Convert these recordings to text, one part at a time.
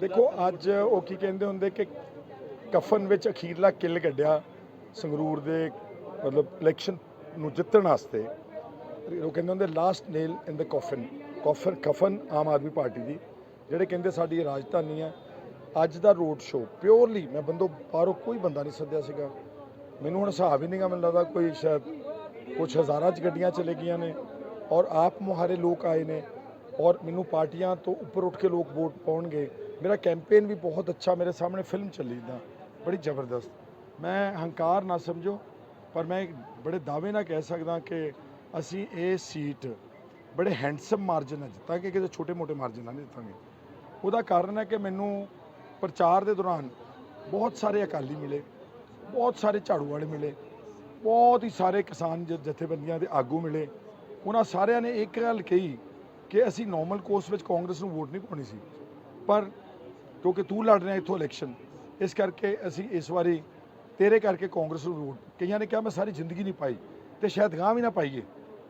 ਦੇਖੋ, ਅੱਜ ਉਹ ਕੀ ਕਹਿੰਦੇ ਹੁੰਦੇ ਕਿ ਕਫਨ ਵਿੱਚ ਅਖੀਰਲਾ ਕਿੱਲ ਕੱਢਿਆ ਸੰਗਰੂਰ ਦੇ, ਮਤਲਬ ਇਲੈਕਸ਼ਨ ਨੂੰ ਜਿੱਤਣ ਵਾਸਤੇ। ਉਹ ਕਹਿੰਦੇ ਹੁੰਦੇ ਲਾਸਟ ਨੇਲ ਇਨ ਦ ਕਫਨ ਕਫਨ ਕਫਨ ਆਮ ਆਦਮੀ ਪਾਰਟੀ ਦੀ, ਜਿਹੜੇ ਕਹਿੰਦੇ ਸਾਡੀ ਇਹ ਰਾਜਧਾਨੀ ਹੈ। ਅੱਜ ਦਾ ਰੋਡ ਸ਼ੋਅ ਪਿਓਰਲੀ ਮੈਂ ਬੰਦੋ ਬਾਹਰੋਂ ਕੋਈ ਬੰਦਾ ਨਹੀਂ ਸੱਦਿਆ ਸੀਗਾ। ਮੈਨੂੰ ਹੁਣ ਹਿਸਾਬ ਹੀ ਨਹੀਂਗਾ, ਮੈਨੂੰ ਲੱਗਦਾ ਕੋਈ ਸ਼ਾਇਦ ਕੁਝ ਹਜ਼ਾਰਾਂ ਚ ਗੱਡੀਆਂ ਚਲੇ ਗਈਆਂ ਨੇ ਔਰ ਆਪ ਮੁਹਾਰੇ ਲੋਕ ਆਏ ਨੇ ਔਰ ਮੈਨੂੰ ਪਾਰਟੀਆਂ ਤੋਂ ਉੱਪਰ ਉੱਠ ਕੇ ਲੋਕ ਵੋਟ ਪਾਉਣਗੇ। ਮੇਰਾ ਕੈਂਪੇਨ ਵੀ ਬਹੁਤ ਅੱਛਾ, ਮੇਰੇ ਸਾਹਮਣੇ ਫਿਲਮ ਚੱਲੀ ਦਾ ਬੜੀ ਜ਼ਬਰਦਸਤ। ਮੈਂ ਹੰਕਾਰ ਨਾ ਸਮਝੋ, ਪਰ ਮੈਂ ਬੜੇ ਦਾਅਵੇ ਨਾਲ ਕਹਿ ਸਕਦਾ ਕਿ ਅਸੀਂ ਇਹ ਸੀਟ ਬੜੇ ਹੈਂਡਸਮ ਮਾਰਜਨ ਨਾਲ ਜਿੱਤਾਂਗੇ ਕਿਸੇ ਛੋਟੇ-ਮੋਟੇ ਮਾਰਜਨ ਨਾਲ ਨਹੀਂ ਜਿੱਤਾਂਗੇ। ਉਹਦਾ ਕਾਰਨ ਹੈ ਕਿ ਮੈਨੂੰ ਪ੍ਰਚਾਰ ਦੇ ਦੌਰਾਨ ਬਹੁਤ ਸਾਰੇ ਅਕਾਲੀ ਮਿਲੇ, ਬਹੁਤ ਸਾਰੇ ਝਾੜੂ ਵਾਲੇ ਮਿਲੇ, ਬਹੁਤ ਹੀ ਸਾਰੇ ਕਿਸਾਨ ਜ- ਜਥੇਬੰਦੀਆਂ ਦੇ ਆਗੂ ਮਿਲੇ। ਉਹਨਾਂ ਸਾਰਿਆਂ ਨੇ ਇੱਕ ਗੱਲ ਕਹੀ ਕਿ ਅਸੀਂ ਨਾਰਮਲ ਕੋਰਸ ਵਿੱਚ ਕਾਂਗਰਸ ਨੂੰ ਵੋਟ ਨਹੀਂ ਪਾਉਣੀ ਸੀ। ਪਰ ਕਿਉਂਕਿ ਤੂੰ ਲੜ ਰਿਹਾ ਇੱਥੋਂ ਇਲੈਕਸ਼ਨ ਇਸ ਕਰਕੇ ਅਸੀਂ ਇਸ ਵਾਰੀ ਤੇਰੇ ਕਰਕੇ ਕਾਂਗਰਸ ਨੂੰ ਵੋਟ ਕਈਆਂ ਨੇ ਕਿਹਾ, ਮੈਂ ਸਾਰੀ ਜ਼ਿੰਦਗੀ ਨਹੀਂ ਪਾਈ ਤੇ ਸ਼ਾਇਦ ਗਾਂ ਵੀ ਨਾ ਪਾਈਏ।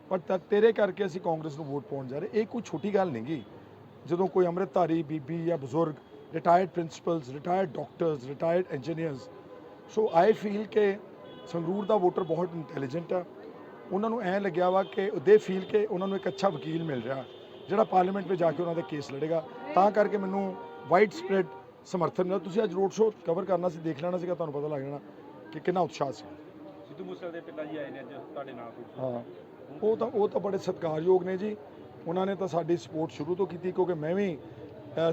ਪਰ ਤ- ਤੇਰੇ ਕਰਕੇ ਅਸੀਂ ਕਾਂਗਰਸ ਨੂੰ ਵੋਟ ਪਾਉਣ ਜਾ ਰਹੇ। ਇਹ ਕੋਈ ਛੋਟੀ ਗੱਲ ਨਹੀਂ ਗੀ। ਜਦੋਂ ਕੋਈ ਅੰਮ੍ਰਿਤਧਾਰੀ, ਬੀਬੀ ਜਾਂ ਬਜ਼ੁਰਗ retired principals retired doctors retired engineers so I feel ਕਿ ਸੰਗਰੂਰ ਦਾ ਵੋਟਰ ਬਹੁਤ ਇੰਟੈਲੀਜੈਂਟ ਆ। ਉਹਨਾਂ ਨੂੰ ਐਂ ਲੱਗਿਆ ਵਾ ਕਿ ਦੇ ਫੀਲ ਕਿ ਉਹਨਾਂ ਨੂੰ ਇੱਕ ਅੱਛਾ ਵਕੀਲ ਮਿਲ ਰਿਹਾ, ਜਿਹੜਾ ਪਾਰਲੀਮੈਂਟ ਵਿੱਚ ਜਾ ਕੇ ਉਹਨਾਂ ਦਾ ਕੇਸ ਲੜੇਗਾ। ਤਾਂ ਕਰਕੇ ਮੈਨੂੰ ਵਾਈਡ ਸਪਰੈਡ ਸਮਰਥਨ ਮਿਲਿਆ ਤੁਸੀਂ ਅੱਜ ਰੋਡ ਸ਼ੋਅ ਕਵਰ ਕਰਨਾ ਸੀ ਦੇਖ ਲੈਣਾ ਸੀਗਾ ਤੁਹਾਨੂੰ ਪਤਾ ਲੱਗ ਜਾਣਾ ਕਿ ਕਿੰਨਾ ਉਤਸ਼ਾਹ ਸੀ। ਸਿੱਧੂ ਮੂਸੇਵਾਲੇ ਦੇ ਪਿਤਾ ਜੀ ਆਏ ਨੇ ਅੱਜ ਤੁਹਾਡੇ ਨਾਲ ਹਾਂ ਉਹ ਤਾਂ ਉਹ ਤਾਂ ਬੜੇ ਸਤਿਕਾਰਯੋਗ ਨੇ ਜੀ। ਉਹਨਾਂ ਨੇ ਤਾਂ ਸਾਡੀ ਸਪੋਰਟ ਸ਼ੁਰੂ ਤੋਂ ਕੀਤੀ ਕਿਉਂਕਿ ਮੈਂ ਵੀ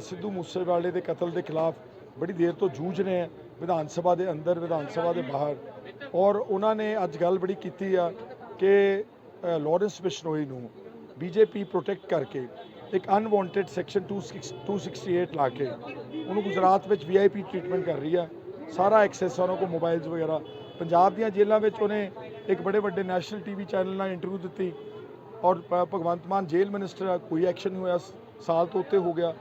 ਸਿੱਧੂ ਮੂਸੇਵਾਲੇ ਦੇ ਕਤਲ ਦੇ ਖਿਲਾਫ ਬੜੀ ਦੇਰ ਤੋਂ ਜੂਝ ਰਹੇ ਹਾਂ ਵਿਧਾਨ ਸਭਾ ਦੇ ਅੰਦਰ ਵਿਧਾਨ ਸਭਾ ਦੇ ਬਾਹਰ। ਔਰ ਉਹਨਾਂ ਨੇ ਅੱਜ ਗੱਲ ਬੜੀ ਕੀਤੀ ਆ ਕਿ ਲਾਰੈਂਸ ਬਿਸ਼ਨੋਈ ਨੂੰ ਬੀਜੇਪੀ ਪ੍ਰੋਟੈਕਟ ਕਰਕੇ ਇੱਕ ਅਨਵਾਂਟਡ ਸੈਕਸ਼ਨ 268 ਲਾ ਕੇ ਉਹਨੂੰ ਗੁਜਰਾਤ ਵਿੱਚ ਵੀਆਈਪੀ ਟ੍ਰੀਟਮੈਂਟ ਕਰ ਰਹੀ ਆ। ਸਾਰਾ ਐਕਸੈਸ ਉਹਨਾਂ ਕੋਲ ਮੋਬਾਈਲਸ ਵਗੈਰਾ। ਪੰਜਾਬ ਦੀਆਂ ਜੇਲ੍ਹਾਂ ਵਿੱਚ ਉਹਨੇ ਇੱਕ ਬੜੇ ਵੱਡੇ ਨੈਸ਼ਨਲ ਟੀਵੀ ਚੈਨਲ ਨਾਲ ਇੰਟਰਵਿਊ ਦਿੱਤੀ ਔਰ ਭਗਵੰਤ ਮਾਨ ਜੇਲ੍ਹ ਮਿਨਿਸਟਰ ਆ, ਕੋਈ ਐਕਸ਼ਨ ਨਹੀਂ ਹੋਇਆ। ਸਾਲ ਤੋਂ ਉੱਤੇ ਹੋ ਗਿਆ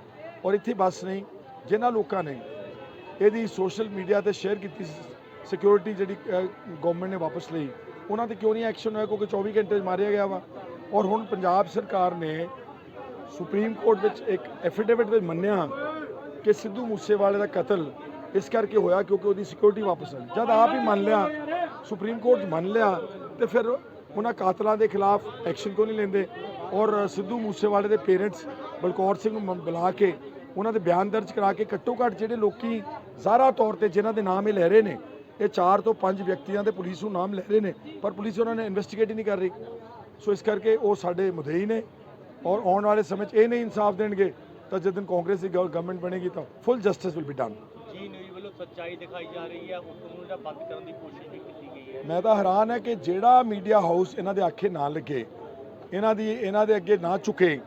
ਔਰ ਇੱਥੇ ਬਸ ਨਹੀਂ, ਜਿਨ੍ਹਾਂ ਲੋਕਾਂ ਨੇ ਇਹਦੀ ਸੋਸ਼ਲ ਮੀਡੀਆ ਤੇ ਸ਼ੇਅਰ ਕੀਤੀ ਸਿਕਿਉਰਿਟੀ ਜਿਹੜੀ ਗਵਰਨਮੈਂਟ ਨੇ ਵਾਪਸ ਲਈ, ਉਹਨਾਂ ਤੇ ਕਿਉਂ ਨਹੀਂ ਐਕਸ਼ਨ ਹੋਇਆ? ਕਿਉਂਕਿ 24 ਘੰਟੇ 'ਚ ਮਾਰਿਆ ਗਿਆ ਵਾ। ਔਰ ਹੁਣ ਪੰਜਾਬ ਸਰਕਾਰ ਨੇ ਸੁਪਰੀਮ ਕੋਰਟ ਵਿੱਚ ਇੱਕ ਐਫੀਡੇਵਿਟ ਵਿੱਚ ਮੰਨਿਆ ਕਿ ਸਿੱਧੂ ਮੂਸੇਵਾਲੇ ਦਾ ਕਤਲ ਇਸ ਕਰਕੇ ਹੋਇਆ ਕਿਉਂਕਿ ਉਹਦੀ ਸਿਕਿਉਰਿਟੀ ਵਾਪਸ ਆਈ ਜਦ ਆਪ ਹੀ ਮੰਨ ਲਿਆ, ਸੁਪਰੀਮ ਕੋਰਟ ਮੰਨ ਲਿਆ, ਤੇ ਫਿਰ ਉਹਨਾਂ ਕਾਤਲਾਂ ਦੇ ਖਿਲਾਫ ਐਕਸ਼ਨ ਕਿਉਂ ਨਹੀਂ ਲੈਂਦੇ? ਔਰ ਸਿੱਧੂ ਮੂਸੇਵਾਲੇ ਦੇ ਪੇਰੈਂਟਸ ਬਲਕੌਰ ਸਿੰਘ ਨੂੰ ਬੁਲਾ ਕੇ ਉਹਨਾਂ ਦੇ ਬਿਆਨ ਦਰਜ ਕਰਾ ਕੇ ਘੱਟੋ ਘੱਟ ਜਿਹੜੇ ਲੋਕੀ ਜ਼ਾਰਾ ਤੌਰ ਤੇ ਜਿਨ੍ਹਾਂ ਦੇ ਨਾਮ ਇਹ ਲੈ ਰਹੇ ਨੇ, ਇਹ 4 ਤੋਂ 5 ਵਿਅਕਤੀਆਂ ਦੇ ਪੁਲਿਸ ਨੂੰ ਨਾਮ ਲੈ ਰਹੇ ਨੇ, ਪਰ ਪੁਲਿਸ ਉਹਨਾਂ ਨੇ ਇਨਵੈਸਟੀਗੇਟ ਹੀ ਨਹੀਂ ਕਰ ਰਹੀ। ਸੋ ਇਸ ਕਰਕੇ ਉਹ ਸਾਡੇ ਮੁਦਈ ਨੇ। ਔਰ ਆਉਣ ਵਾਲੇ ਸਮੇਂ 'ਚ ਇਹ ਨਹੀਂ ਇਨਸਾਫ ਦੇਣਗੇ ਤਾਂ ਜਦੋਂ ਦਿਨ ਕਾਂਗਰਸ ਦੀ ਗਵਰਨਮੈਂਟ ਬਣੇਗੀ ਤਾਂ full justice will be done Zee News ਵੱਲੋਂ ਸੱਚਾਈ ਦਿਖਾਈ ਜਾ ਰਹੀ ਹੈ। ਹੁਕਮ ਨੂੰ ਜਿਹੜਾ ਬੰਦ ਕਰਨ ਦੀ ਕੋਸ਼ਿਸ਼ ਵੀ ਕੀਤੀ ਗਈ ਹੈ। ਮੈਂ ਤਾਂ ਹੈਰਾਨ ਹੈ ਕਿ ਜਿਹੜਾ ਮੀਡੀਆ ਹਾਊਸ ਇਹਨਾਂ ਦੇ ਆਖੇ ਨਾ ਲੱਗੇ ਇਹਨਾਂ ਦੀ ਇਹਨਾਂ ਦੇ ਅੱਗੇ ਨਾ ਝੁਕੇ।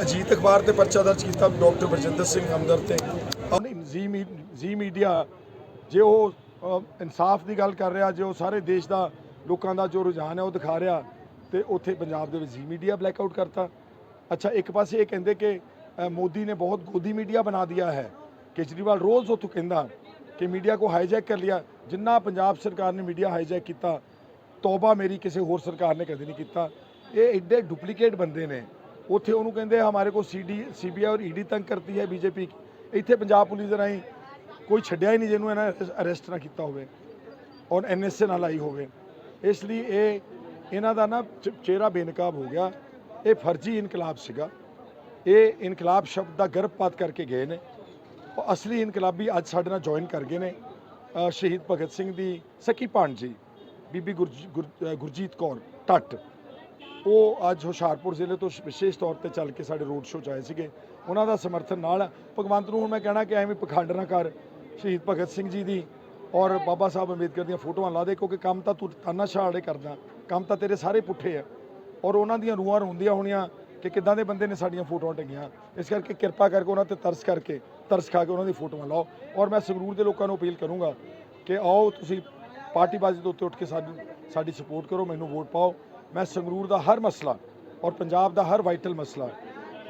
ਅਜੀਤ ਅਖਬਾਰ ਤੇ ਪਰਚਾ ਦਰਜ ਕੀਤਾ ਡਾਕਟਰ ਬਰਜਿੰਦਰ ਸਿੰਘ ਹਮਦਰ ਤੇ। ਜ਼ੀ ਮੀ ਜ਼ੀ ਮੀਡੀਆ ਜੇ ਉਹ ਇਨਸਾਫ ਦੀ ਗੱਲ ਕਰ ਰਿਹਾ ਜੇ ਉਹ ਸਾਰੇ ਦੇਸ਼ ਦਾ ਲੋਕਾਂ ਦਾ ਜੋ ਰੁਝਾਨ ਹੈ ਉਹ ਦਿਖਾ ਰਿਹਾ ਤੇ ਉੱਥੇ ਪੰਜਾਬ ਦੇ ਵਿੱਚ ਜ਼ੀ ਮੀਡੀਆ ਬਲੈਕਆਊਟ ਕਰਤਾ। ਅੱਛਾ, ਇੱਕ ਪਾਸੇ ਇਹ ਕਹਿੰਦੇ ਕਿ ਮੋਦੀ ਨੇ ਬਹੁਤ ਗੋਦੀ ਮੀਡੀਆ ਬਣਾ ਦਿਆ ਹੈ। ਕੇਜਰੀਵਾਲ ਰੋਜ਼ ਉੱਥੋਂ ਕਹਿੰਦਾ ਕਿ ਮੀਡੀਆ ਕੋ ਹਾਈਜੈਕ ਕਰ ਲਿਆ। ਜਿੰਨਾ ਪੰਜਾਬ ਸਰਕਾਰ ਨੇ ਮੀਡੀਆ ਹਾਈਜੈਕ ਕੀਤਾ, ਤੌਬਾ ਮੇਰੀ ਕਿਸੇ ਹੋਰ ਸਰਕਾਰ ਨੇ ਕਦੇ ਨਹੀਂ ਕੀਤਾ। ਇਹ ਐਡੇ ਡੁਪਲੀਕੇਟ ਬੰਦੇ ਨੇ। ਉੱਥੇ ਉਹਨੂੰ ਕਹਿੰਦੇ, ਹਮਾਰੇ ਕੋ ਸੀਡੀ ਸੀਬੀਆਈ ਔਰ ਈਡੀ ਤੰਗ ਕਰਤੀ ਹੈ ਬੀਜੇਪੀ ਇੱਥੇ ਪੰਜਾਬ ਪੁਲਿਸ ਦੇ ਰਾਹੀਂ ਕੋਈ ਛੱਡਿਆ ਹੀ ਨਹੀਂ ਜਿਹਨੂੰ ਇਹਨਾਂ ਅਰੈਸਟ ਨਾ ਕੀਤਾ ਹੋਵੇ ਔਰ ਐਨਐਸਏ ਨਾਲ ਆਈ ਹੋਵੇ। ਇਸ ਲਈ ਇਹ, ਇਹਨਾਂ ਦਾ ਨਾ ਚਿਹਰਾ ਬੇਨਕਾਬ ਹੋ ਗਿਆ। ਇਹ ਫਰਜ਼ੀ ਇਨਕਲਾਬ ਸੀਗਾ। ਇਹ ਇਨਕਲਾਬ ਸ਼ਬਦ ਦਾ ਗਰਭਪਾਤ ਕਰਕੇ ਗਏ ਨੇ। ਉਹ ਅਸਲੀ ਇਨਕਲਾਬੀ ਅੱਜ ਸਾਡੇ ਨਾਲ ਜੁਆਇਨ ਕਰ ਗਏ ਨੇ। ਸ਼ਹੀਦ ਭਗਤ ਸਿੰਘ ਦੀ ਸਕੀ ਭਾਣਜੀ, ਬੀਬੀ ਗੁਰਜ- ਗੁਰ- ਗੁਰਜੀਤ ਕੌਰ ਟੱਟ। ਉਹ ਅੱਜ ਹੁਸ਼ਿਆਰਪੁਰ ਜ਼ਿਲ੍ਹੇ ਤੋਂ ਵਿਸ਼ੇਸ਼ ਤੌਰ ਤੇ ਚੱਲ ਕੇ ਸਾਡੇ ਰੋਡ ਸ਼ੋਅ 'ਚ ਆਏ ਸੀਗੇ। ਉਹਨਾਂ ਦਾ ਸਮਰਥਨ ਨਾਲ ਭਗਵੰਤ ਨੂੰ ਹੁਣ ਮੈਂ ਕਹਿਣਾ ਕਿ ਐਵੇਂ ਪਖੰਡ ਨਾ ਕਰ ਸ਼ਹੀਦ ਭਗਤ ਸਿੰਘ ਜੀ ਦੀ ਔਰ ਬਾਬਾ ਸਾਹਿਬ ਅੰਬੇਦਕਰ ਦੀਆਂ ਫੋਟੋਆਂ ਲਾ ਦੇ, ਕਿਉਂਕਿ ਕੰਮ ਤਾਂ ਤੂੰ ਤਾਨਾਸ਼ਾਹ ਵਾਲੇ ਕਰਦਾ। ਕੰਮ ਤਾਂ ਤੇਰੇ ਸਾਰੇ ਪੁੱਠੇ ਆ। ਔਰ ਉਹਨਾਂ ਦੀਆਂ ਰੂਹਾਂ ਰੋਂਦੀਆਂ ਹੋਣੀਆਂ ਕਿ ਕਿੱਦਾਂ ਦੇ ਬੰਦੇ ਨੇ ਸਾਡੀਆਂ ਫੋਟੋਆਂ ਟੰਗੀਆਂ। ਇਸ ਕਰਕੇ ਕਿਰਪਾ ਕਰਕੇ ਉਹਨਾਂ ਤੇ ਤਰਸ ਕਰਕੇ ਤਰਸ ਖਾ ਕੇ ਉਹਨਾਂ ਦੀ ਫੋਟੋਆਂ ਲਾਓ। ਔਰ ਮੈਂ ਸੰਗਰੂਰ ਦੇ ਲੋਕਾਂ ਨੂੰ ਅਪੀਲ ਕਰੂੰਗਾ ਕਿ ਆਓ ਤੁਸੀਂ ਪਾਰਟੀਬਾਜ਼ੀ ਤੋਂ ਉੱਤੇ ਉੱਠ ਕੇ ਸਾਡੀ ਸਾਡੀ ਸਪੋਰਟ ਕਰੋ ਮੈਨੂੰ ਵੋਟ ਪਾਓ। ਮੈਂ ਸੰਗਰੂਰ ਦਾ ਹਰ ਮਸਲਾ ਔਰ ਪੰਜਾਬ ਦਾ ਹਰ ਵਾਈਟਲ ਮਸਲਾ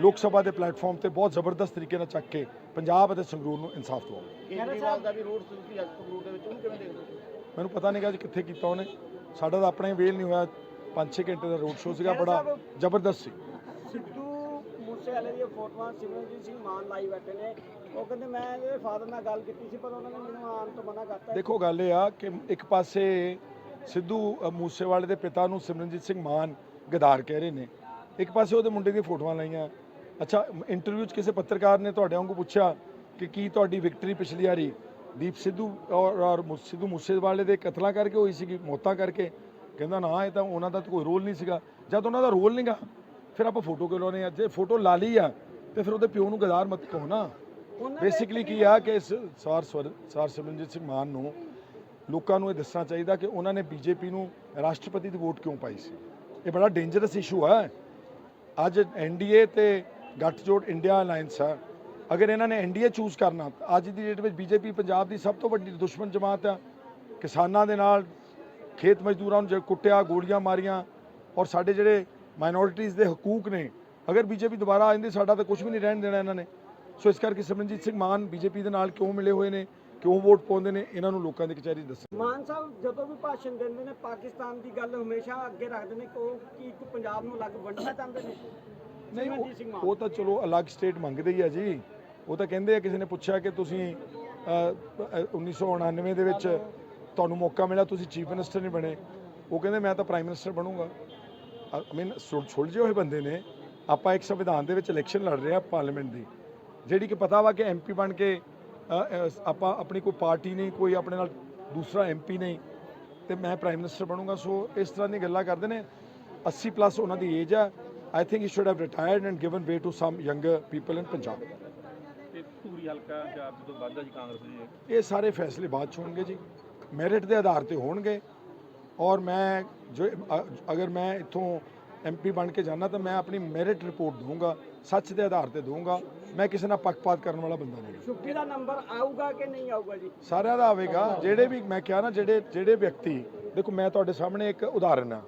ਲੋਕ ਸਭਾ ਦੇ ਪਲੇਟਫਾਰਮ ਤੇ ਬਹੁਤ ਜ਼ਬਰਦਸਤ ਤਰੀਕੇ ਨਾਲ ਚੱਕ ਕੇ ਪੰਜਾਬ ਅਤੇ ਸੰਗਰੂਰ ਨੂੰ ਇਨਸਾਫ ਦਿਵਾਓ। ਕੇਜਰੀਵਾਲ ਦਾ ਵੀ ਰੋਡ ਅੱਜ ਸੰਗਰੂਰ ਦੇ ਵਿੱਚ ਉਹਨੂੰ ਕਿਵੇਂ ਦੇਖਦੇ ਹੋ ਮੈਨੂੰ ਪਤਾ ਨਹੀਂ ਗਾ ਜੀ ਕਿੱਥੇ ਕੀਤਾ ਉਹਨੇ। ਸਾਡਾ ਤਾਂ ਆਪਣਾ ਹੀ ਵੇਲ ਨਹੀਂ ਹੋਇਆ। 5-6 ਘੰਟੇ ਦਾ ਰੋਡ ਸ਼ੋਅ ਸੀਗਾ ਬੜਾ ਜ਼ਬਰਦਸਤ ਸੀ। ਸਿੱਧੂ ਮੂਸੇ ਵਾਲੇ ਦੀਆਂ ਫੋਟੋਆਂ ਸਿਮਰਨਜੀਤ ਸਿੰਘ ਮਾਨ ਲਾਈ ਬੈਠੇ ਨੇ। ਉਹ ਕਹਿੰਦੇ ਮੈਂ ਇਹਦੇ ਫਾਦਰ ਨਾਲ ਗੱਲ ਕੀਤੀ ਸੀ ਪਰ ਉਹਨਾਂ ਨੇ ਮੈਨੂੰ ਆਉਣ ਤੋਂ ਮਨਾ ਕਰਤਾ। ਦੇਖੋ ਗੱਲ ਇਹ ਆ ਕਿ ਇੱਕ ਪਾਸੇ ਸਿੱਧੂ ਮੂਸੇਵਾਲੇ ਦੇ ਪਿਤਾ ਨੂੰ ਸਿਮਰਨਜੀਤ ਸਿੰਘ ਮਾਨ ਗਦਾਰ ਕਹਿ ਰਹੇ ਨੇ। ਇੱਕ ਪਾਸੇ ਉਹਦੇ ਮੁੰਡੇ ਦੀਆਂ ਫੋਟੋਆਂ ਲਾਈਆਂ। ਅੱਛਾ ਇੰਟਰਵਿਊ 'ਚ ਕਿਸੇ ਪੱਤਰਕਾਰ ਨੇ ਤੁਹਾਡੇ ਵਾਂਗੂ ਪੁੱਛਿਆ ਕਿ ਕੀ ਤੁਹਾਡੀ ਵਿਕਟਰੀ ਪਿਛਲੀ ਵਾਰੀ ਦੀਪ ਸਿੱਧੂ ਔਰ ਸਿੱਧੂ ਮੂਸੇਵਾਲੇ ਦੇ ਕਤਲਾਂ ਕਰਕੇ ਹੋਈ ਸੀਗੀ ਮੌਤਾਂ ਕਰਕੇ? ਕਹਿੰਦਾ ਨਾ ਇਹ ਤਾਂ ਉਹਨਾਂ ਦਾ ਤਾਂ ਕੋਈ ਰੋਲ ਨਹੀਂ ਸੀਗਾ। ਜਦ ਉਹਨਾਂ ਦਾ ਰੋਲ ਨਹੀਂਗਾ ਫਿਰ ਆਪਾਂ ਫੋਟੋ ਕਿਉਂ ਲਾਉਣੇ ਆ ਜੇ ਫੋਟੋ ਲਾ ਲਈ ਆ ਤੇ ਫਿਰ ਉਹਦੇ ਪਿਓ ਨੂੰ ਗਦਾਰ ਮਤ ਕਹੋ ਨਾ। ਬੇਸਿਕਲੀ ਕੀ ਆ ਕਿ ਇਸ ਸਾਰ ਸਾਰ ਸਿਮਰਨਜੀਤ ਸਿੰਘ ਮਾਨ ਨੂੰ ਲੋਕਾਂ ਨੂੰ ਇਹ ਦੱਸਣਾ ਚਾਹੀਦਾ ਕਿ ਉਹਨਾਂ ਨੇ ਬੀਜੇਪੀ ਨੂੰ ਰਾਸ਼ਟਰਪਤੀ ਦੀ ਵੋਟ ਕਿਉਂ ਪਾਈ ਸੀ। ਇਹ ਬੜਾ ਡੇਂਜਰਸ ਇਸ਼ੂ ਹੈ ਅੱਜ ਐਨਡੀਏ ਤੇ ਗੱਠਜੋੜ ਇੰਡੀਆ ਅਲਾਈਅੰਸ ਆ। ਅਗਰ ਇਹਨਾਂ ਨੇ ਐਨਡੀਏ ਚੂਜ਼ ਕਰਨਾ ਅੱਜ ਦੀ ਡੇਟ ਵਿੱਚ ਬੀਜੇਪੀ ਪੰਜਾਬ ਦੀ ਸਭ ਤੋਂ ਵੱਡੀ ਦੁਸ਼ਮਣ ਜਮਾਤ ਆ। ਕਿਸਾਨਾਂ ਦੇ ਨਾਲ ਖੇਤ ਮਜ਼ਦੂਰਾਂ ਨੂੰ ਜੇ ਕੁੱਟਿਆ ਗੋਲੀਆਂ ਮਾਰੀਆਂ ਔਰ ਸਾਡੇ ਜਿਹੜੇ ਮਾਈਨੋਰਿਟੀਜ਼ ਦੇ ਹਕੂਕ ਨੇ ਅਗਰ ਬੀਜੇਪੀ ਦੁਬਾਰਾ ਆ ਜਾਂਦੀ ਸਾਡਾ ਤਾਂ ਕੁਝ ਵੀ ਨਹੀਂ ਰਹਿਣ ਦੇਣਾ ਇਹਨਾਂ ਨੇ। ਸੋ ਇਸ ਕਰਕੇ ਸਿਮਰਨਜੀਤ ਸਿੰਘ ਮਾਨ ਬੀਜੇਪੀ ਦੇ ਨਾਲ ਕਿਉਂ ਮਿਲੇ ਹੋਏ ਨੇ ਕਿਉਂ ਵੋਟ ਪਾਉਂਦੇ ਨੇ ਇਹਨਾਂ ਨੂੰ ਲੋਕਾਂ ਦੀ ਕਚਹਿਰੀ 'ਚ ਦੱਸਣ। ਮਾਨ ਸਾਹਿਬ ਜਦੋਂ ਵੀ ਭਾਸ਼ਣ ਦਿੰਦੇ ਨੇ ਪਾਕਿਸਤਾਨ ਦੀ ਗੱਲ ਹਮੇਸ਼ਾ ਅੱਗੇ ਰੱਖਦੇ ਨੇ ਕਿ ਉਹ ਕੀ ਇੱਕ ਪੰਜਾਬ ਨੂੰ ਅਲੱਗ ਵੰਡਣਾ ਚਾਹੁੰਦੇ ਨੇ। ਨਹੀਂ ਉਹ- ਤਾਂ ਚਲੋ ਅਲੱਗ ਸਟੇਟ ਮੰਗਦੇ ਹੀ ਆ ਜੀ। ਉਹ ਤਾਂ ਕਹਿੰਦੇ ਆ ਕਿਸੇ ਨੇ ਪੁੱਛਿਆ ਕਿ ਤੁਸੀਂ ਅ, ਅ, 1999 ਦੇ ਵਿੱਚ ਤੁਹਾਨੂੰ ਮੌਕਾ ਮਿਲਿਆ ਤੁਸੀਂ ਚੀਫ ਮਿਨਿਸਟਰ ਨਹੀਂ ਬਣੇ। ਉਹ ਕਹਿੰਦੇ ਮੈਂ ਤਾਂ ਪ੍ਰਾਈਮ ਮਿਨਿਸਟਰ ਬਣੂੰਗਾ। ਆਈ ਮੀਨ ਸੁਲਝੇ ਹੋਏ ਬੰਦੇ ਨੇ। ਆਪਾਂ ਇੱਕ ਸੰਵਿਧਾਨ ਦੇ ਵਿੱਚ ਇਲੈਕਸ਼ਨ ਲੜ ਰਹੇ ਆ ਪਾਰਲੀਮੈਂਟ ਦੀ। ਜਿਹੜੀ ਕਿ ਪਤਾ ਵਾ ਕਿ ਐਮਪੀ ਬਣ ਕੇ ਆਪਾਂ ਆਪਣੀ ਕੋਈ ਪਾਰਟੀ ਨਹੀਂ ਕੋਈ ਆਪਣੇ ਨਾਲ ਦੂਸਰਾ ਐਮਪੀ ਨਹੀਂ। ਤੇ ਮੈਂ ਪ੍ਰਾਈਮ ਮਿਨਿਸਟਰ ਬਣੂੰਗਾ। ਸੋ ਇਸ ਤਰ੍ਹਾਂ ਦੀ ਗੱਲਾਂ ਕਰਦੇ ਨੇ। 80 ਪਲੱਸ ਉਹਨਾਂ ਦੀ ਏਜ ਆ। I think he should have retired and given way to some younger people in Punjab ਤੇ ਧੂਰੀ ਹਲਕਾ ਜਾਂ ਜਦੋਂ ਵੱਧਦਾ ਜੀ ਕਾਂਗਰਸ ਦੇ। ਇਹ ਸਾਰੇ ਫੈਸਲੇ ਬਾਅਦ 'ਚ ਹੋਣਗੇ ਜੀ। ਮੈਰਿਟ ਦੇ ਆਧਾਰ ਤੇ ਹੋਣਗੇ। ਔਰ ਮੈਂ ਜੋ ਅਗਰ ਮੈਂ ਇੱਥੋਂ ਐਮਪੀ ਬਣ ਕੇ ਜਾਣਾ ਤਾਂ ਮੈਂ ਆਪਣੀ ਮੈਰਿਟ ਰਿਪੋਰਟ ਦਊਂਗਾ ਸੱਚ ਦੇ ਆਧਾਰ ਤੇ ਦਊਂਗਾ। ਮੈਂ ਕਿਸੇ ਨਾਲ ਪੱਖਪਾਤ ਕਰਨ ਵਾਲਾ ਬੰਦਾ ਨਹੀਂ। ਛੁੱਟੀ ਦਾ ਨੰਬਰ ਆਊਗਾ ਕਿ ਨਹੀਂ ਆਊਗਾ ਜੀ? ਸਾਰਿਆਂ ਦਾ ਆਵੇਗਾ। ਜਿਹੜੇ ਵੀ ਮੈਂ ਕਿਹਾ ਨਾ ਜਿਹੜੇ ਜਿਹੜੇ ਵਿਅਕਤੀ ਦੇਖੋ ਮੈਂ ਤੁਹਾਡੇ ਸਾਹਮਣੇ ਇੱਕ ਉਦਾਹਰਨ ਆ।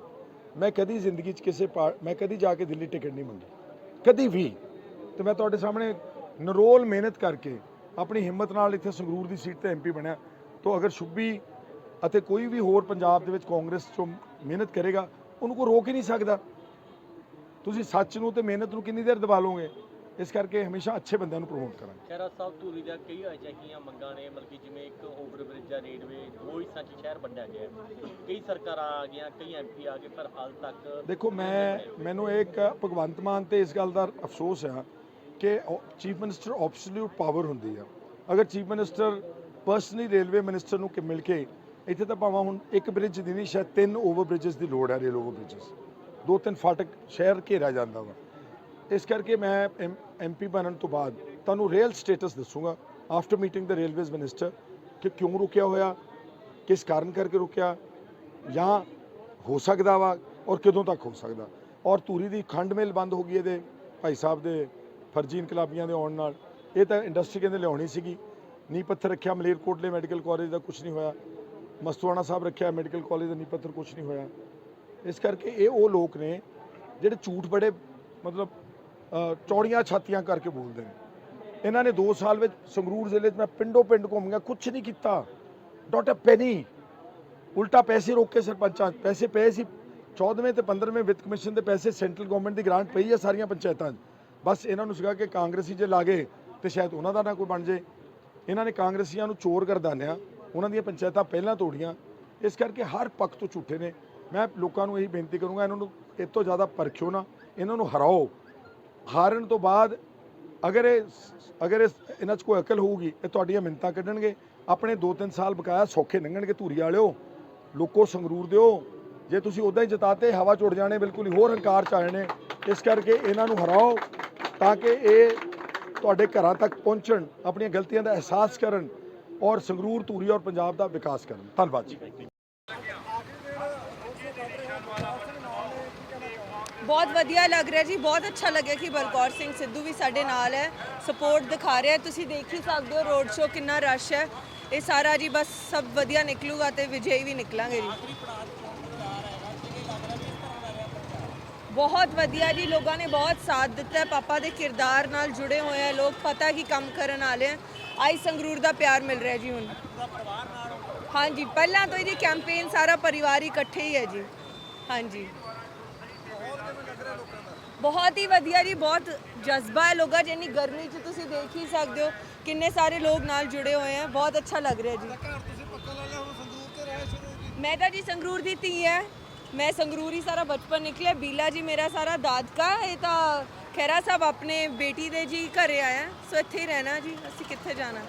ਮੈਂ ਕਦੀ ਜ਼ਿੰਦਗੀ 'ਚ ਕਿਸੇ ਮੈਂ ਕਦੀ ਜਾ ਕੇ ਦਿੱਲੀ ਟਿਕਟ ਨਹੀਂ ਮੰਗੀ। ਕਦੀ ਵੀ। ਤੇ ਮੈਂ ਤੁਹਾਡੇ ਸਾਹਮਣੇ ਨਰੋਲ ਮਿਹਨਤ ਕਰਕੇ ਆਪਣੀ ਹਿੰਮਤ ਨਾਲ ਇੱਥੇ ਸੰਗਰੂਰ ਦੀ ਸੀਟ ਤੇ ਐਮਪੀ ਬਣਿਆ। ਤੋਂ ਅਗਰ ਸ਼ੁਭੀ ਅਤੇ ਕੋਈ ਵੀ ਹੋਰ ਪੰਜਾਬ ਦੇ ਵਿੱਚ ਕਾਂਗਰਸ ਚੋਂ ਮਿਹਨਤ ਕਰੇਗਾ ਉਹਨੂੰ ਕੋਈ ਰੋਕ ਹੀ ਨਹੀਂ ਸਕਦਾ। ਤੁਸੀਂ ਸੱਚ ਨੂੰ ਤੇ ਮਿਹਨਤ ਨੂੰ ਕਿੰਨੀ ਦੇਰ ਦਬਾ ਲਓਗੇ? ਇਸ ਕਰਕੇ ਹਮੇਸ਼ਾ ਅੱਛੇ ਬੰਦਿਆਂ ਨੂੰ ਪ੍ਰਮੋਟ ਕਰਾਂਗੇ। ਖੈਰਾ ਸਾਹਿਬ ਧੂਰੀ ਦਾ ਕਈ ਅਜਿਹੀਆਂ ਮੰਗਾਂ ਨੇ ਮਤਲਬ ਕਿ ਜਿਵੇਂ ਇੱਕ ਓਵਰ ਬ੍ਰਿਜ ਆ ਰੇਡਵੇ ਦੋ ਹਿੱਸਿਆਂ 'ਚ ਸ਼ਹਿਰ ਵੰਡਿਆ ਗਿਆ ਹੈ। ਕਈ ਸਰਕਾਰਾਂ ਆ ਗਈਆਂ ਕਈ ਐਮਪੀ ਆ ਗਏ ਪਰ ਹਾਲ ਤੱਕ ਦੇਖੋ ਮੈਂ ਮੈਨੂੰ ਇੱਕ ਭਗਵੰਤ ਮਾਨ ਤੇ ਇਸ ਗੱਲ ਦਾ ਅਫਸੋਸ ਆ ਕਿ ਚੀਫ ਮਿਨਿਸਟਰ ਆਬਸੋਲੂਟ ਪਾਵਰ ਹੁੰਦੀ ਆ। ਅਗਰ chief minister personally railway minister ਨੂੰ ਕਿ ਮਿਲ ਕੇ ਇੱਥੇ ਤਾਂ ਭਾਵੇਂ ਹੁਣ ਇੱਕ ਬ੍ਰਿਜ ਦੀ ਨਹੀਂ, ਸ਼ਾਇਦ ਤਿੰਨ ਓਵਰ ਬ੍ਰਿਜਸ ਦੀ ਲੋੜ ਹੈ ਰੇਲ ਓਵਰ ਬ੍ਰਿਜਸ ਦੋ ਤਿੰਨ ਫਾਟਕ ਸ਼ਹਿਰ ਘੇਰਿਆ ਜਾਂਦਾ ਵਾ। ਇਸ ਕਰਕੇ ਮੈਂ ਐਮਪੀ ਬਣਨ ਤੋਂ ਬਾਅਦ ਤੁਹਾਨੂੰ ਰੇਲ ਸਟੇਟਸ ਦੱਸੂਗਾ। ਆਫਟਰ ਮੀਟਿੰਗ ਦਾ ਰੇਲਵੇਜ਼ ਮਿਨਿਸਟਰ ਕਿ ਕਿਉਂ ਰੁਕਿਆ ਹੋਇਆ, ਕਿਸ ਕਾਰਨ ਕਰਕੇ ਰੁਕਿਆ, ਜਾਂ ਹੋ ਸਕਦਾ ਵਾ ਔਰ ਕਦੋਂ ਤੱਕ ਹੋ ਸਕਦਾ। ਔਰ ਧੂਰੀ ਦੀ ਖੰਡ ਮਿਲ ਬੰਦ ਹੋ ਗਈ ਇਹਦੇ, ਭਾਈ ਸਾਹਿਬ ਦੇ ਫਰਜ਼ੀ ਇਨਕਲਾਬੀਆਂ ਦੇ ਆਉਣ ਨਾਲ। ਇਹ ਤਾਂ ਇੰਡਸਟਰੀ ਕਹਿੰਦੇ ਲਿਆਉਣੀ ਸੀਗੀ। ਨੀ ਪੱਥਰ ਰੱਖਿਆ, ਮਲੇਰਕੋਟਲੇ ਮੈਡੀਕਲ ਕਾਲਜ ਦਾ ਕੁਝ ਨਹੀਂ ਹੋਇਆ। ਮਸਤੂਆਣਾ ਸਾਹਿਬ ਰੱਖਿਆ, ਮੈਡੀਕਲ ਕਾਲਜ ਦਾ ਨੀ ਪੱਥਰ ਕੁਝ ਨਹੀਂ ਹੋਇਆ। ਇਸ ਕਰਕੇ ਇਹ ਉਹ ਲੋਕ ਨੇ ਜਿਹੜੇ ਝੂਠ ਬੜੇ, ਮਤਲਬ ਚੌੜੀਆਂ ਛਾਤੀਆਂ ਕਰਕੇ ਬੋਲਦੇ ਨੇ। ਇਹਨਾਂ ਨੇ 2 ਸਾਲ ਵਿੱਚ ਸੰਗਰੂਰ ਜ਼ਿਲ੍ਹੇ 'ਚ ਮੈਂ ਪਿੰਡੋ ਪਿੰਡ ਘੁੰਮ ਗਿਆ ਕੁਝ ਨਹੀਂ ਕੀਤਾ। ਡਾਟ ਅ ਪੈਨੀ, ਉਲਟਾ ਪੈਸੇ ਰੋਕ ਕੇ ਸਰਪੰਚਾਂ 'ਚ ਪੈਸੇ ਪਏ ਸੀ। 14ਵੇਂ ਤੇ 15ਵੇਂ ਵਿੱਤ ਕਮਿਸ਼ਨ ਦੇ ਪੈਸੇ ਸੈਂਟਰਲ ਗਵਰਨਮੈਂਟ ਦੀ ਗ੍ਰਾਂਟ ਪਈ ਹੈ ਸਾਰੀਆਂ ਪੰਚਾਇਤਾਂ 'ਚ। ਬਸ ਇਹਨਾਂ ਨੂੰ ਸੀਗਾ ਕਿ ਕਾਂਗਰਸੀ ਜੇ ਲਾਗੇ ਤੇ ਸ਼ਾਇਦ ਉਹਨਾਂ ਦਾ ਨਾ ਕੋਈ ਬਣ ਜੇ। ਇਹਨਾਂ ਨੇ ਕਾਂਗਰਸੀਆਂ ਨੂੰ ਚੋਰ ਗਰਦਾਨਿਆ, ਉਹਨਾਂ ਦੀਆਂ ਪੰਚਾਇਤਾਂ ਪਹਿਲਾਂ ਤੋੜੀਆਂ, ਇਸ ਕਰਕੇ ਹਰ ਪੱਖ ਤੋਂ ਝੂਠੇ ਨੇ। ਮੈਂ ਲੋਕਾਂ ਨੂੰ ਇਹੀ ਬੇਨਤੀ ਕਰੂੰਗਾ, ਇਹਨਾਂ ਨੂੰ ਇਹ ਤੋਂ ਜ਼ਿਆਦਾ ਪਰਖਿਓ ਨਾ, ਇਹਨਾਂ ਨੂੰ ਹਰਾਓ। ਹਾਰਨ ਤੋਂ ਬਾਅਦ ਅਗਰ ਇਹ ਅਗਰ ਇਸ, ਇਹਨਾਂ 'ਚ ਕੋਈ ਅਕਲ ਹੋਊਗੀ, ਇਹ ਤੁਹਾਡੀਆਂ ਮਿੰਤਾਂ ਕੱਢਣਗੇ, ਆਪਣੇ 2-3 ਸਾਲ ਬਕਾਇਆ ਸੌਖੇ ਲੰਘਣਗੇ ਧੂਰੀ ਵਾਲਿਓ। ਲੋਕੋ ਸੰਗਰੂਰ ਦਿਓ। ਜੇ ਤੁਸੀਂ ਉਦਾਂ ਹੀ ਜਿਤਾਤੇ, ਹਵਾ ਚੁੜ ਜਾਣੇ, ਬਿਲਕੁਲ ਹੀ ਹੋਰ ਹੰਕਾਰ ਚ ਆਏ ਨੇ ਇਸ ਕਰਕੇ ਇਹਨਾਂ ਨੂੰ ਹਰਾਓ, ਤਾਂ ਕਿ ਇਹ ਤੁਹਾਡੇ ਘਰਾਂ ਤੱਕ ਪਹੁੰਚਣ, ਆਪਣੀਆਂ ਗਲਤੀਆਂ ਦਾ ਅਹਿਸਾਸ ਕਰਨ ਔਰ ਸੰਗਰੂਰ, ਧੂਰੀ ਔਰ ਪੰਜਾਬ ਦਾ ਵਿਕਾਸ ਕਰਨ। ਧੰਨਵਾਦ ਜੀ। ਬਹੁਤ ਵਧੀਆ ਲੱਗ ਰਿਹਾ ਜੀ, ਬਹੁਤ ਅੱਛਾ ਲੱਗਿਆ ਕਿ ਬਲਕੌਰ ਸਿੰਘ ਸਿੱਧੂ ਵੀ ਸਾਡੇ ਨਾਲ ਹੈ ਸਪੋਰਟ ਦਿਖਾ ਰਿਹਾ ਤੁਸੀਂ ਦੇਖ ਹੀ ਸਕਦੇ ਹੋ ਰੋਡ ਸ਼ੋਅ ਕਿੰਨਾ ਰਸ਼ ਹੈ। ਇਹ ਸਾਰਾ ਜੀ ਬਸ ਸਭ ਵਧੀਆ ਨਿਕਲੂਗਾ ਤੇ ਵਿਜੇ ਵੀ ਨਿਕਲਾਂਗੇ ਜੀ। ਬਹੁਤ ਵਧੀਆ ਜੀ ਲੋਕਾਂ ਨੇ ਬਹੁਤ ਸਾਥ ਦਿੱਤਾ ਹੈ। ਪਾਪਾ ਦੇ ਕਿਰਦਾਰ ਨਾਲ ਜੁੜੇ ਹੋਏ ਆ ਲੋਕ ਪਤਾ ਕੀ ਕੰਮ ਕਰਨ ਵਾਲੇ ਆ। ਆਈ ਸੰਗਰੂਰ ਦਾ ਪਿਆਰ ਮਿਲ ਰਿਹਾ ਜੀ ਹੁਣ। ਹਾਂਜੀ ਪਹਿਲਾਂ ਤੋਂ ਹੀ ਜੀ ਕੈਂਪੇਨ ਸਾਰਾ ਪਰਿਵਾਰ ਹੀ ਇਕੱਠੇ ਹੀ ਹੈ ਜੀ। ਹਾਂਜੀ। ਬਹੁਤ ਹੀ ਵਧੀਆ ਜੀ ਬਹੁਤ ਜਜ਼ਬਾ ਹੈ ਲੋਕਾਂ 'ਚ ਇੰਨੀ ਗਰਮੀ 'ਚ ਤੁਸੀਂ ਦੇਖ ਹੀ ਸਕਦੇ ਹੋ ਕਿੰਨੇ ਸਾਰੇ ਲੋਕ ਨਾਲ ਜੁੜੇ ਹੋਏ ਹੈ ਬਹੁਤ ਅੱਛਾ ਲੱਗ ਰਿਹਾ ਜੀ। ਘਰ ਤੁਸੀਂ ਪੱਕਾ ਲੈ ਲਿਆ ਹੁਣ ਸੰਦੂਕ ਤੇ ਰਹਿ ਸ਼ੁਰੂ ਕੀਤੀ ਮੈਂ ਤਾਂ ਜੀ ਸੰਗਰੂਰ ਦੀ ਧੀ ਹੈ। ਮੈਂ ਸੰਗਰੂਰ ਹੀ ਸਾਰਾ ਬਚਪਨ ਨਿਕਲਿਆ। ਬੀਲਾ ਜੀ ਮੇਰਾ ਸਾਰਾ ਦਾਦਕਾ, ਇਹ ਤਾਂ ਖੈਰਾ ਸਾਹਿਬ ਆਪਣੇ ਬੇਟੀ ਦੇ ਜੀ ਘਰੇ ਆਇਆ। ਸੋ ਇੱਥੇ ਹੀ ਰਹਿਣਾ ਜੀ, ਅਸੀਂ ਕਿੱਥੇ ਜਾਣਾ?